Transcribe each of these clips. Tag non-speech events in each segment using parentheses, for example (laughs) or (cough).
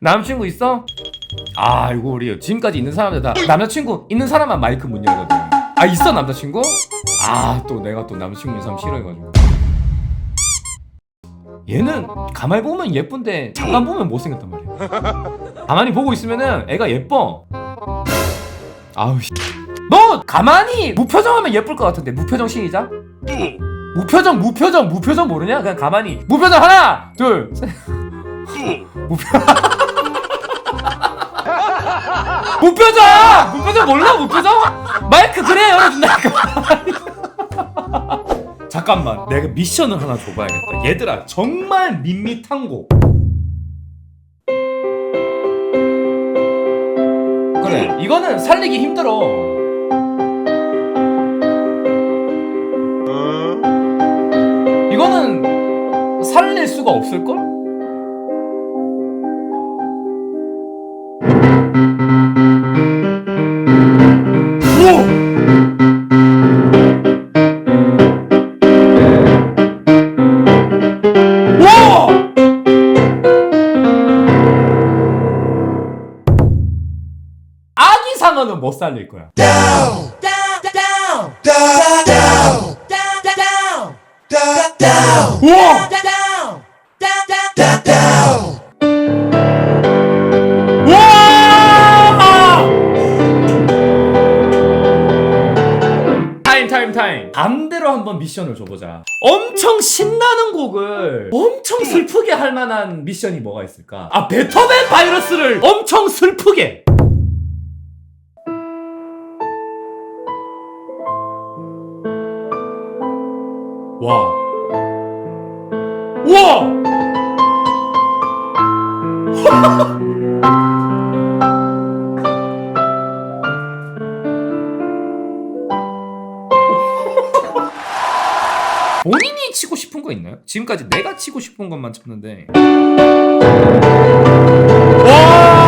남자친구 있어? 아 이거 우리 지금까지 있는 사람들 다 남자친구 있는 사람만 마이크 문 열거든 아 있어 남자친구? 아 또 내가 또 남자친구 있는 사람 싫어해가지고 얘는 가만히 보면 예쁜데 잠깐 보면 못생겼단 말이야 (laughs) 가만히 보고 있으면은 애가 예뻐 아우 씨. 너 가만히 무표정하면 예쁠 것 같은데 무표정 시작 무표정 무표정 무표정 모르냐? 그냥 가만히 무표정 하나 둘셋 (laughs) 무표 (laughs) 무표정! 무표정 몰라 무표정? 마이크 그래 열어준다니까 (laughs) 잠깐만 내가 미션을 하나 줘봐야겠다. 얘들아 정말 밋밋한 곡. 그래 이거는 살리기 힘들어. 이거는 살릴 수가 없을걸? 살릴 거야. 우와! 우와! 타임 타임 타임 반대로 한번 미션을 줘보자 엄청 신나는 곡을 엄청 슬프게 할 만한 미션이 뭐가 있을까 아 베토벤 바이러스를 엄청 슬프게 와 우와 (laughs) 본인이 치고 싶은 거 있나요? 지금까지 내가 치고 싶은 것만 쳤는데. 와!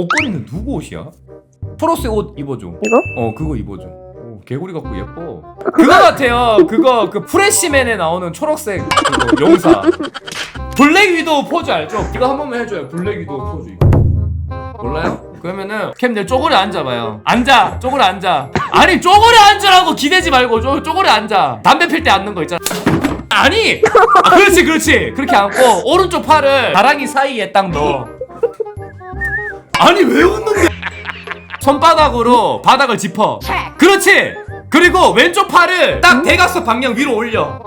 옷걸이는 누구 옷이야? 프로스의 옷 입어줘. 이거? 어 그거 입어줘. 오, 개구리 같고 예뻐. 그거 같아요. 그거 그 프레시맨에 나오는 초록색 그거 용사. 블랙 위도우 포즈 알죠? 이거 한 번만 해줘요. 블랙 위도우 포즈 이거. 몰라요? 그러면은 캠들 쪼그려 앉아봐요. 앉아, 쪼그려 앉아. 아니 쪼그려 앉으라고 기대지 말고 쪼, 쪼그려 앉아. 담배 필 때 앉는 거 있잖아. 아니, 아, 그렇지, 그렇지. 그렇게 앉고 오른쪽 팔을 다랑이 사이에 딱 넣어. 아니 왜 웃는데? 손바닥으로 바닥을 짚어. 그렇지. 그리고 왼쪽 팔을 딱 대각선 방향 위로 올려.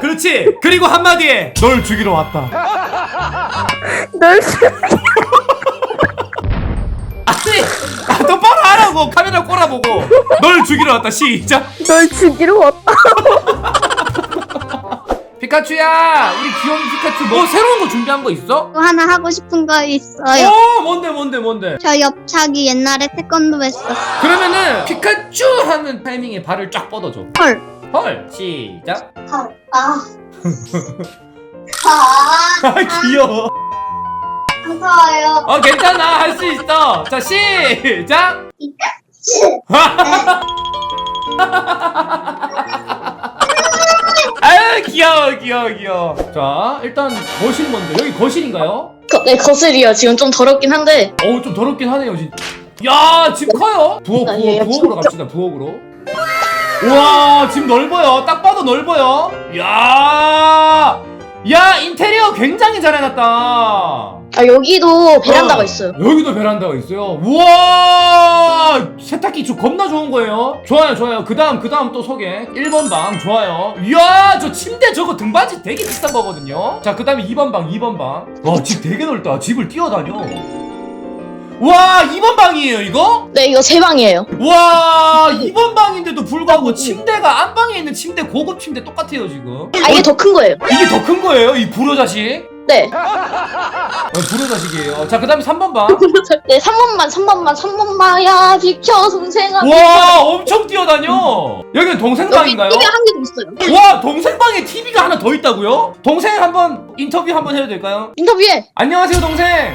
그렇지. 그리고 한마디에 널 죽이러 왔다. 널 (laughs) 아니, 아, 똑바로 하라고 카메라 꼬라보고 널 죽이러 왔다. 시작. 널 죽이러 왔다. (laughs) 피카츄야, 우리 귀여운 피카츄 뭐 새로운 거 준비한 거 있어? 또 하나 하고 싶은 거 있어요. 어, 뭔데 뭔데 뭔데? 저 옆차기 옛날에 태권도 했었어요. 그러면은 피카츄 하는 타이밍에 발을 쫙 뻗어줘. 헐. 헐, 시작. 아. (laughs) 아. 아 귀여워. 무서워요. 어 괜찮아 할 수 있어 자 시작 아유 (laughs) (laughs) 귀여워 귀여워 귀여워 자 일단 거실 먼저 여기 거실인가요? 거, 네, 거슬이요. 지금 좀 더럽긴 한데. 어우 좀 더럽긴 하네요 진짜 야집 커요 부엌 아, 예, 부엌 부엌으로 진짜. 갑시다 부엌으로 우와 집 넓어요 딱 봐도 넓어요 야 야, 인테리어 굉장히 잘 해놨다 아, 여기도 베란다가 어, 있어요. 여기도 베란다가 있어요. 우와! 세탁기 저 겁나 좋은 거예요. 좋아요, 좋아요. 그 다음, 그 다음 또 소개. 1번 방, 좋아요. 이야, 저 침대 저거 등받이 되게 비싼 거거든요. 자, 그 다음에 2번 방, 2번 방. 와, 집 되게 넓다. 집을 뛰어다녀. 와, 2번 방이에요, 이거? 네, 이거 제 방이에요. 와, 2번 방인데도 불구하고 침대가 안방에 있는 침대, 고급 침대 똑같아요, 지금. 아, 이게 더 큰 거예요. 이게 더 큰 거예요, 이 불효 자식? 네. 어, 불효 자식이에요. 자, 그 다음에 3번 봐. 네, 3번만, 3번만, 3번만야 비켜 동생아. 와, 엄청 뛰어다녀. 여기는 동생 여기 방인가요? TV가 한 개도 있어요. 와, 동생 방에 TV가 하나 더 있다고요? 동생 한번 인터뷰 한번 해도 될까요? 인터뷰에 안녕하세요, 동생.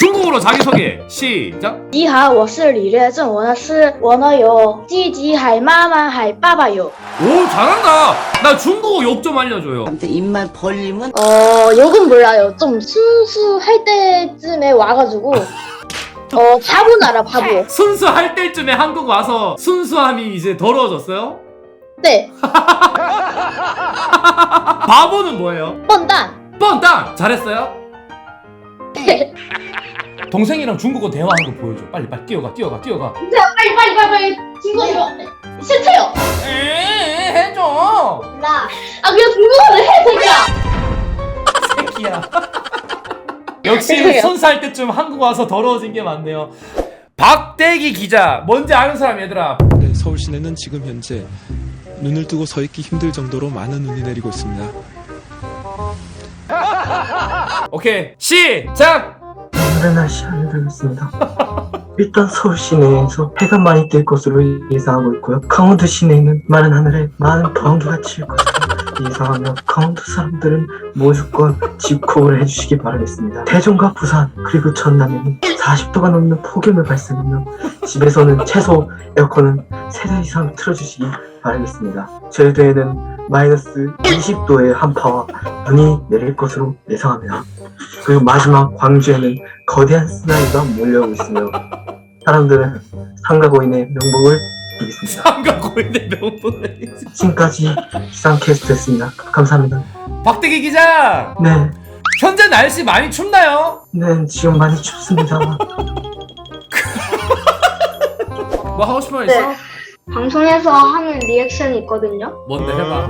중국어로 자기소개 시작. 你好，我是李月正，我呢是我呢有弟弟海妈妈海爸爸有。 오 잘한다. 나 중국어 욕 좀 알려줘요. 아무튼 입만 벌리면 어 욕은 몰라요. 좀 순수할 때쯤에 와가지고 어 바보 나라 바보. 순수할 때쯤에 한국 와서 순수함이 이제 더러워졌어요? 네, (laughs) 바보는 뭐예요? 笨蛋。 뻔땅 잘했어요? 동생이랑 중국어 대화하는 거 보여줘. 빨리 빨리 뛰어가 뛰어가 뛰어가. 빨리 빨리 빨리 빨리 중국어 이거 싫대요. 에이 해줘. 나아 그냥 중국어를 해 새끼야. 새끼야. (laughs) 역시. 순수할 때쯤 한국 와서 더러워진 게 많네요. 박대기 기자 뭔지 아는 사람 얘들아. 네, 서울 시내는 지금 현재 눈을 뜨고 서 있기 힘들 정도로 많은 눈이 내리고 있습니다. 오케이 시작. 날씨 알려드리겠습니다. (laughs) 일단 서울 시내에서 해가 많이 뜰 것으로 예상하고 있고요. 강원도 시내에는 마른 하늘에 많은 번개가 칠 것으로 예상하며 강원도 사람들은 무조건 집콕을 해주시기 바라겠습니다. 대전과 부산 그리고 전남에는 40도가 넘는 폭염을 발생하며 집에서는 최소 에어컨은 3대 이상 틀어주시기 바라겠습니다. 제주도에는 마이너스 20도의 한파와 눈이 내릴 것으로 예상합니다. 그리고 마지막 광주에는 거대한 쓰나미가 몰려오고 있으며 사람들은 상가 고인의 명복을 빌겠습니다. 삼가 고인의 명분을. 지금까지 기상 캐스트였습니다. 감사합니다. 박대기 기자. 네, 현재 날씨 많이 춥나요? 네 지금 많이 춥습니다. (laughs) 뭐 하고 싶은 말 있어? 네. 방송에서 하는 리액션이 있거든요. 뭔데 해봐.